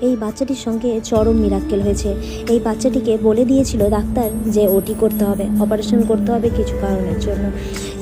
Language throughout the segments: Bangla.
এই বাচ্চাটির সঙ্গে চরম মিরাক্কেল হয়েছে। এই বাচ্চাটিকে বলে দিয়েছিল ডাক্তার যে ওটি করতে হবে, অপারেশন করতে হবে কিছু কারণের জন্য।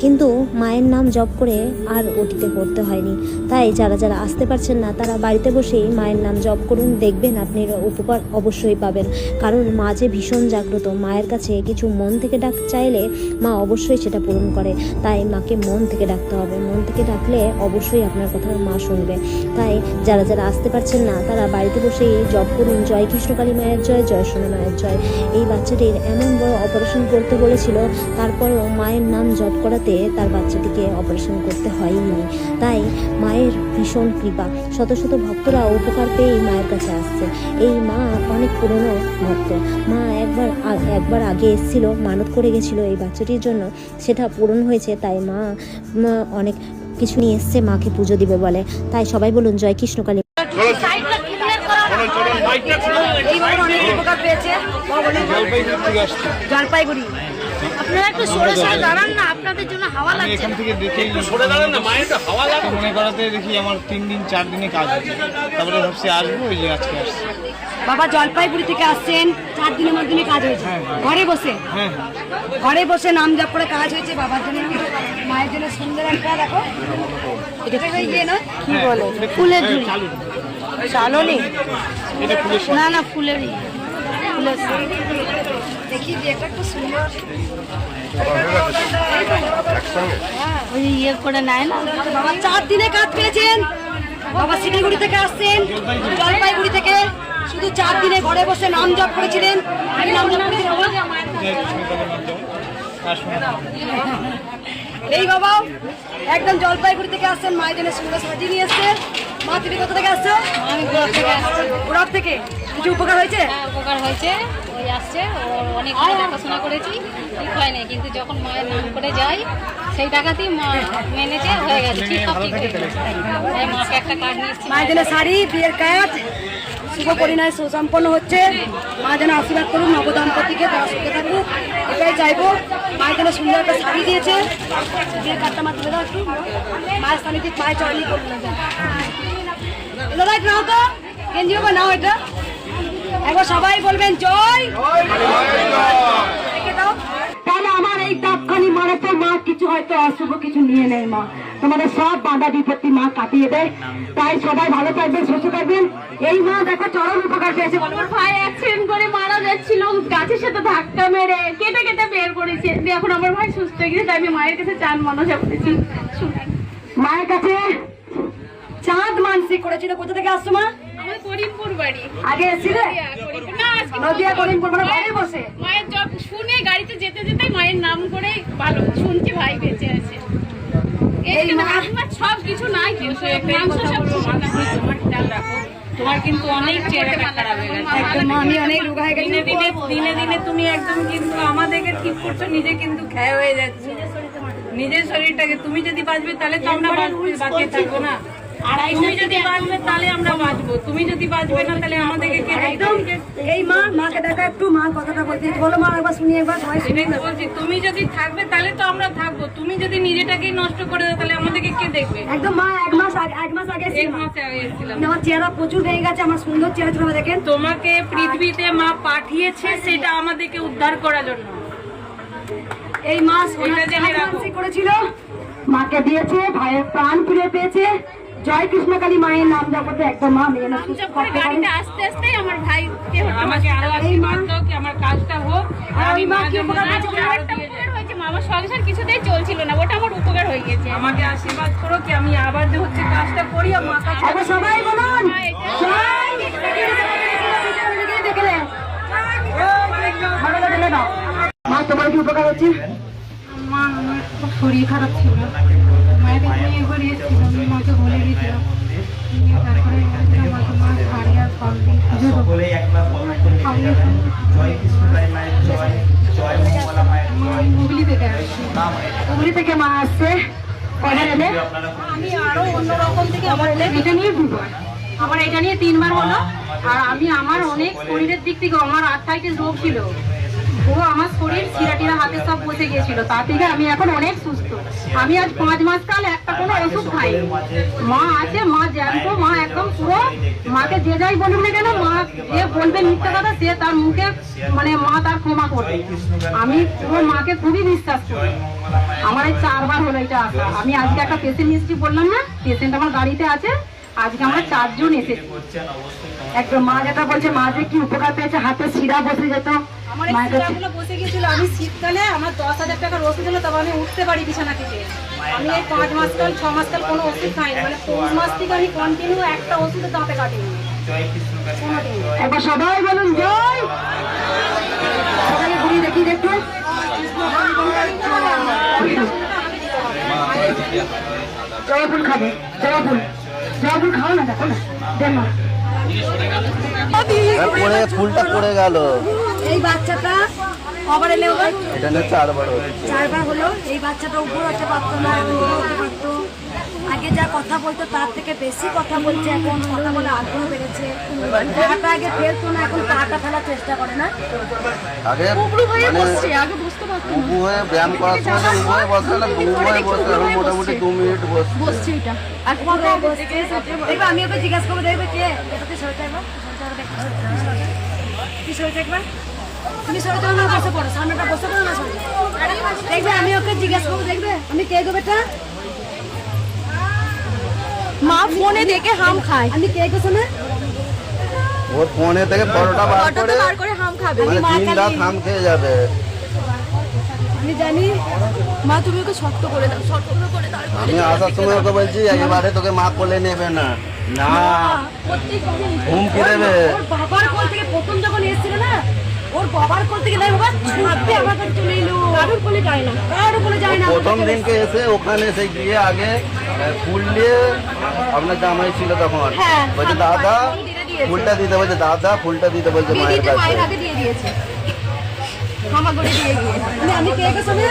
কিন্তু মায়ের নাম জপ করে আর ওটিতে করতে হয়নি। তাই যারা যারা আসতে পারছেন না, তারা বাড়িতে বসেই মায়ের নাম জপ করুন, দেখবেন আপনি উপকার অবশ্যই পাবেন। কারণ মা যে ভীষণ জাগ্রত, মায়ের কাছে কিছু মন থেকে ডাক চাইলে মা অবশ্যই সেটা পূরণ করে। তাই মাকে মন থেকে ডাকতে হবে। মন থেকে ডাকলে অবশ্যই আপনার কথা মা শুনবে। তাই যারা যারা আসতে পারছেন না, তারা বাড়িতে বসেই জব করুন, জয় কৃষ্ণকালী মায়ের জয় জয় সোনা মায়ের জয়। এই বাচ্চাটির এমন বড় অপারেশন করতে বলেছিল, তারপরেও মায়ের নাম জপ করাতে তার বাচ্চাটিকে অপারেশন করতে হয়নি। তাই মায়ের ভীষণ কৃপা। শত শত ভক্তরা উপকার পেয়েই মায়ের কাছে আসছে। এই মা অনেক পুরনো ভক্ত। মা একবার একবার আগে এসেছিল, মানত করে গেছিল এই বাচ্চাটির জন্য। সেটা পূরণ হয়েছে, তাই মা অনেক কিছু নিয়ে এসছে, মাকে পুজো দিবে বলে। তাই সবাই বলুন, জয় কৃষ্ণকালী জলপাইগুড়ি। আপনারা একটু সরে সরে দাঁড়ান না আপনাদের জন্য হাওয়া আমি লাগছে এখান থেকে দেখেই সরে দাঁড়ান না মায়ের তো হাওয়া লাগে মনে করাতে দেখি আমার তিন দিন চার দিনে কাজ তারপরে ভাবছি আসব ওই যে আজকে আসছি। বাবা জলপাইগুড়ি থেকে আসছেন চার দিনের মাধ্যমে কাজ হয়েছে। ঘরে বসে? হ্যাঁ ঘরে বসে নাম জপ করে কাজ হয়েছে বাবার জন্য মায়ের জন্য সুন্দর একটা দেখো। এটা কি বলে? ফুলের চালনি। ফুলের না না ফুলেরই। ইয়ে করে বাবা চার দিনে কাজ পেয়েছেন। বাবা শিলিগুড়ি থেকে আসছেন, জলপাইগুড়ি থেকে। শুধু চার দিনে ঘরে বসে নাম জপ করেছিলেন। এই বাবা একদম জলপাইগুড়ি থেকে আসছেন, মায়ের জন্য সুন্দর সাজিয়ে নিয়ে এসছে মা তুমি কোথা থেকে আসছো? আমি গোড়া থেকে আসছি। গোড়ার থেকে? কিছু উপকার হয়েছে? হ্যাঁ উপকার হয়েছে। ওই আসছে। ওর অনেক দেখাশোনা করেছি। ঠিক হয়নি কিন্তু যখন মায়ের নাম করে যাই সেই টাকাতেই মা মেনেছে হয়ে গেছে। ঠিক সব ঠিক হয়ে গেছে। মাকে একটা কার্ড নিয়ে এসেছি। মায়ের জন্য শাড়ি বিয়ের কাজ শুভ পরিণয় সুসম্পন্ন হচ্ছে। মা যেন আশীর্বাদ করুন নবদম্পতিকে তারা সুখে থাকুক। এটাই চাইব। মায়ের জন্য সুন্দর একটা শাড়ি দিয়েছে। বিয়ের কাজটা মা তুলে দাও একটু। মায়ের স্বামীকে পায়ে চড়ানি করুন দাদা নাও তো গেঞ্জি বাবা নাও এটা একবার সবাই বলবেন জয়! তাহলে আমার এই তাপখানি মানে তো মা কিছু হয়তো অশুভ কিছু নিয়ে নেয় মা। তোমাদের সব বাধা বিপত্তি মা কাটিয়ে দেয়। তাই সবাই ভালো থাকবেন সুস্থ থাকবেন। এই মা দেখো চরম উপকার পেয়েছে। বলো আমার ভাই অ্যাক্সিডেন্ট করে মারা যাচ্ছিল গাছের সাথে ধাক্কা মেরে কেটে কেটে বের করেছে। এখন আমার ভাই সুস্থ হয়ে গেছে তাই আমি মায়ের কাছে চান মনসা করেছি। মায়ের কাছে চাঁদ মানসিক করেছিল। কোথা থেকে আসছো মা? করিমপুর বাড়ি। আগে এসেছিলে? নদিয়া, করিমপুর। না, আজকে নদিয়া করিমপুর মানে ঘরে বসে? মায়ের জব শুনে গাড়িতে যেতে যেতে মায়ের নাম করে ভালো। শুনছি ভাই বেঁচে আছে। এই এই মা- সব কিছু নাই কিন্তু মাংস সব তোমার খেয়াল রাখো। তোমার কিন্তু অনেক চেহারাটা খারাপ হয়ে গেছে। একদম আমি অনেক রোগা হয়ে গেছি। দিনে দিনে দিনে দিনে তুমি একদম কিন্তু আমাদেরকে ঠিক করছ নিজে কিন্তু ক্ষয় হয়ে যাচ্ছে। নিজের শরীরটাকে তুমি যদি বাঁচবে তাহলে তো আমরা বাঁচিয়ে থাকব না। তুমি যদি বাঁচবে তাহলে আমরা বাঁচবো। তুমি যদি বাঁচবে না তাহলে আমাদেরকে কে একদম এই মা মাকে দেখা একটু মা কথাটা বলতে বলো মা একবার শুনি একবার সবাই শুনি তো বলছি তুমি যদি থাকবে তাহলে তো আমরা থাকব। তুমি যদি নিজেটাকেই নষ্ট করে দাও তাহলে আমাদেরকে কে দেখবে? একদম মা এক মাস আগে এক মাস আগে এক এসেছিলাম। আগে এসেছিলাম। আমার চেহারা প্রচুর ভেঙে গেছে আমার সুন্দর চেহারা ছিল দেখেন। তোমাকে পৃথিবীতে মা পাঠিয়েছে সেটা আমাদেরকে উদ্ধার করার জন্য। এই মাস এটা জেনে রাখো। করেছিল। মাকে দিয়েছে ভাইয়ের প্রাণ ফিরে পেয়েছে। জয় কৃষ্ণকালী মায়ের নাম জপতে একদম মা মেয়ে না সুস্থ করে করতে পারে। গাড়িতে আস্তে আস্তে আমার ভাই কে দেহ আমাকে আরও আশীর্বাদ দাও কি আমার কাজটা হোক। আর আমি মা কি উপকার হয়েছে? মা, আমার সংসার কিছুতেই চলছিল না ওটা আমার উপকার হয়ে গেছে। আমাকে আশীর্বাদ করো কি আমি আবার যে হচ্ছে কাজটা করি আর মা কাছে সবাই বলুন জয় লাগলে দাও মা তোমার কি উপকার হচ্ছে? মা আমার খুব শরীর খারাপ ছিল। হুগলি থেকে মা আসছে আমি থেকে এটা আমার এটা নিয়ে তিনবার হলো আর আমি আমার অনেক শরীরের দিক থেকে আমার আর্থাইটিস রোগ ছিল। পুরো আমার শরীর শিরাটিরা হাতে সব বসে গিয়েছিল। তা থেকে আমি এখন অনেক সুস্থ। আমি আজ পাঁচ মাস কাল একটা কোনো ওষুধ খাই। মা আছে, মা জ্যান্ত, মা একদম পুরো মাকে যে যাই বলুক না কেন, মা যে বলবে মিথ্যা কথা, সে তার মুখে মানে মা তার ক্ষমা করবে। আমি পুরো মাকে খুবই বিশ্বাস করি। আমার এই চারবার হলো এটা আসা আমি আজকে একটা পেশেন্ট এসেছি বললাম না পেশেন্ট আমার গাড়িতে আছে। আজকে আমরা চারজন এসেছি। একদম মা যেটা বলছে মা যে কি উপকার পেয়েছে হাতে শিরা বসে যেত। আমার শিরাগুলো বসে গিয়েছিল। আমি শীতকালে আমার দশ হাজার টাকার ওষুধ হলো তবে আমি উঠতে পারি বিছানা থেকে। আমি এই পাঁচ ছ মাস কোনো ওষুধ খাইনি। মানে পৌষ মাস থেকে আমি কন্টিনিউ একটা ওষুধের দাঁতে কাটিনি। একবার সবাই বলুন জয় সবাই ঘুরিয়ে দেখি দেখো জয় ফুল খাবে জয় ফুল। জয় খাও না দেখো না। দেন পড়ে ফুলটা পড়ে গেল। এই বাচ্চাটা কবার এলে এটা চারবার চারবার হলো এই বাচ্চাটা উপর হতে পারতো না পারতো আগে যা কথা বলতো তার থেকে বেশি কথা বলছে এখন কথা বলে আগ্রহ বেড়েছে। টাকা আগে ফেলতো না এখন টাকা ফেলার চেষ্টা করে না। আগে মানে আগে বুঝতে পারতো উবু হয়ে ব্যায়াম করার সময় উবু হয়ে বসে না উবু হয়ে বসে এখন মোটামুটি দু মিনিট বসছে। বসছে এটা। আর দেখবে আমি ওকে জিজ্ঞাসা করব দেখবে কে? এটা তুই সরে থাকব তুই সরে থাকবে তুমি সরে না বসে পড়ো। সামনেটা বসে পড়ো না সরে দেখবে আমি ওকে জিজ্ঞাসা করব দেখবে? আমি কে গো বেটা? মা ফোনে দেখে হাম খায়। আমি কে গো শোনা ওর ফোনে থেকে ফটোটা বার করে বার করে হাম খাবে। মানে দিন রাত হাম খেয়ে যাবে। আমি জানি। মা তুমি ওকে শক্ত করে দাও শক্ত করে দাও আমি আসার সময় ওকে বলছি একেবারে তোকে মা কোলে নেবে না। না। হুমকি দেবে। বাবার কোল থেকে প্রথম যখন এসেছিল না ওর বাবার কোল থেকে নাই বাবা ছুটতে আমার কাছে চলে এলো কারোর কোলে যায় না কারোর কোলে যায় না প্রথম দিনকে এসে ওখানে এসে গিয়ে আগে আহ, ফুল দিয়ে আপনার জামাই ছিল তখন হ্যাঁ, বলছে দাদা ফুলটা দিতে বলছে দাদা ফুলটা দিতে বলছে মায়ের দিদিতে মায়ের কাছে আগে দিয়ে দিয়েছে ক্ষমা করে দিয়ে গিয়ে আমি আমি কে গো শোনে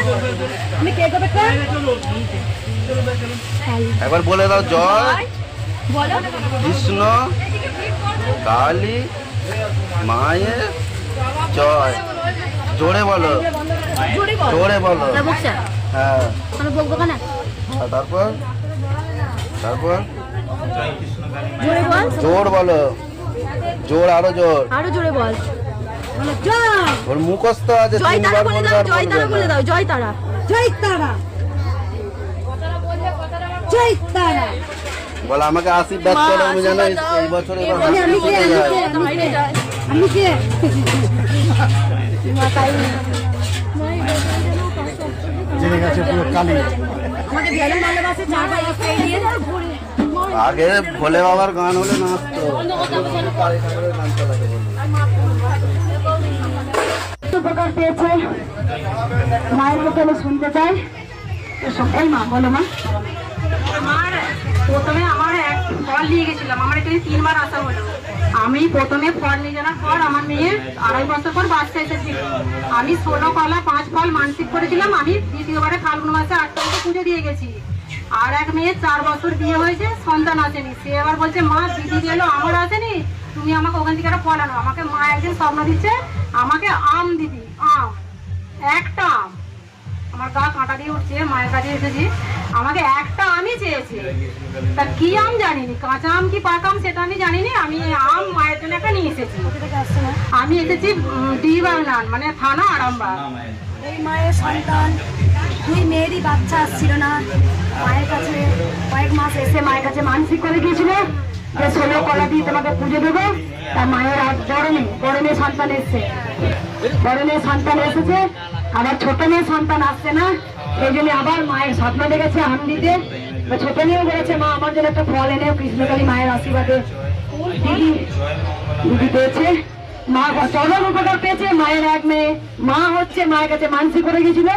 আমি কে গো বেটা একবার বলে দাও জয় বলো কৃষ্ণ কালী মায়ের জয়। জোরে বলো। জোরে বলো। হ্যাঁ। তারপর? তারপর? জোর বলো। জোর আরও জোর। আরও জোরে বল। ওর মুখস্থ আছে জয় তারা বলে দাও জয় তারা বলে দাও জয় তারা। জয় তারা। জয় তারা। বলে আমাকে আশীর্বাদ করো আমি যেন এই- এই বছর এবার আমি কে? আমি কে? জেনে গেছে পুরো কালি আগে ভোলে বাবার গান হলে নাচতো। উপকার পেয়েছে। মায়ের আমি শুনতে চাই। তো সবাই মা বলো মা। আমার প্রথমে আমার এক ফল নিয়ে গেছিলাম আমার এখানে তিনবার আসা হলো আমি প্রথমে ফল নিয়ে যাওয়ার পর আমার মেয়ে আড়াই বছর পর বাচ্চা এসেছিল আমি ষোলো কলা, পাঁচ ফল মানসিক করেছিলাম। আমি দ্বিতীয়বারে ফাল্গুন মাসে আট তারিখে পুজো দিয়ে গেছি। আর এক মেয়ে চার বছর বিয়ে হয়েছে, সন্তান আসেনি। সে আবার বলছে, মা, দিদি এলো আমার আসেনি। তুমি আমাকে ওখান থেকে একটা ফল আনো। আমাকে মা একদিন স্বপ্ন দিচ্ছে, আমাকে আম দিদি, আম, একটা আম। আমার গা কাঁটা দিয়ে উঠছে মায়ের কাছে এসেছি। আমাকে একটা আমই চেয়েছে। তা কি আম জানিনি? কাঁচা আম কি পাকা আম সেটা আমি জানিনি। আমি আম মায়ের জন্য একটা নিয়ে এসেছি। আমি এসেছি ডি বাংলান মানে থানা আরামবাগ। এই মায়ের সন্তান দুই মেয়েরই বাচ্চা আসছিল না। মায়ের কাছে কয়েক মাস এসে মায়ের কাছে মানসিক করে গিয়েছিল যে ষোলো কলা দিয়ে তোমাকে পুজো দেবো। তা মায়ের আজ বড় মেয়ে বড় মেয়ে সন্তান এসছে। বড় মেয়ে সন্তান এসেছে। আবার ছোট মেয়ে সন্তান আসছে না, এই জন্য আবার মায়ের স্বপ্ন দেখেছে আম দিতে ছোট মেয়েও বলেছে, মা, আমার জন্য একটা ফল এনে কৃষ্ণকালী মায়ের আশীর্বাদে দিদি দিদি পেয়েছে। মা চরম উপকার পেয়েছে, মায়ের এক মেয়ে। মা হচ্ছে, মায়ের কাছে মানসিক করে গেছিল।